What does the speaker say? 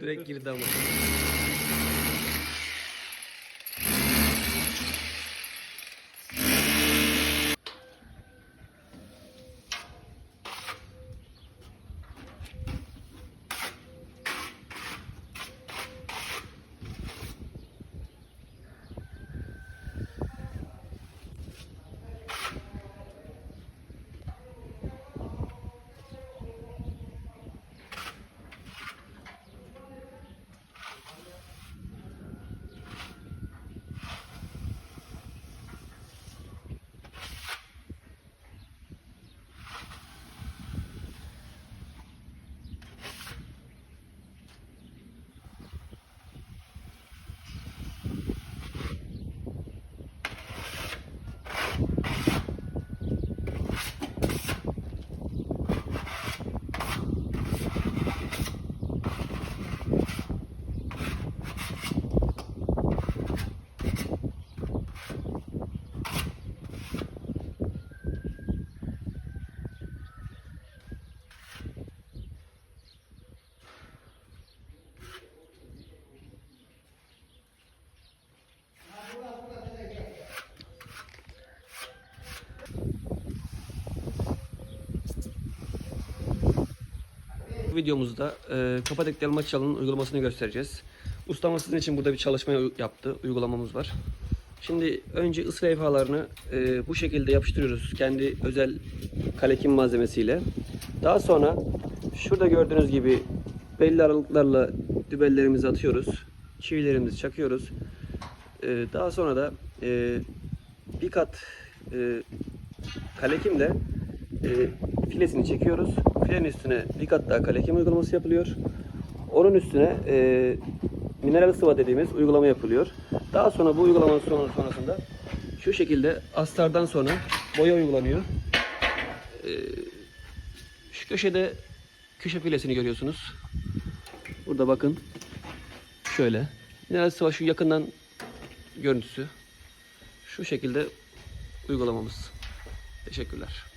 Direkt girdi ama. Bu videomuzda e, kapatek delma çalının uygulamasını göstereceğiz. Ustamız sizin için burada bir çalışma yaptı. Uygulamamız var. Şimdi önce ısı levhalarını e, bu şekilde yapıştırıyoruz. Kendi özel kalekim malzemesiyle. Daha sonra şurada gördüğünüz gibi belli aralıklarla dübellerimizi atıyoruz. Çivilerimizi çakıyoruz. E, daha sonra da e, bir kat e, kalekimle e, filesini çekiyoruz. Filenin üstüne bir kat daha kalekim uygulaması yapılıyor. Onun üstüne e, mineral sıva dediğimiz uygulama yapılıyor. Daha sonra bu uygulamanın sonra- sonrasında şu şekilde astardan sonra boya uygulanıyor. E, şu köşede köşe filesini görüyorsunuz. Burada bakın. Şöyle. Mineral sıva şu yakından görüntüsü. Şu şekilde uygulamamız. Teşekkürler.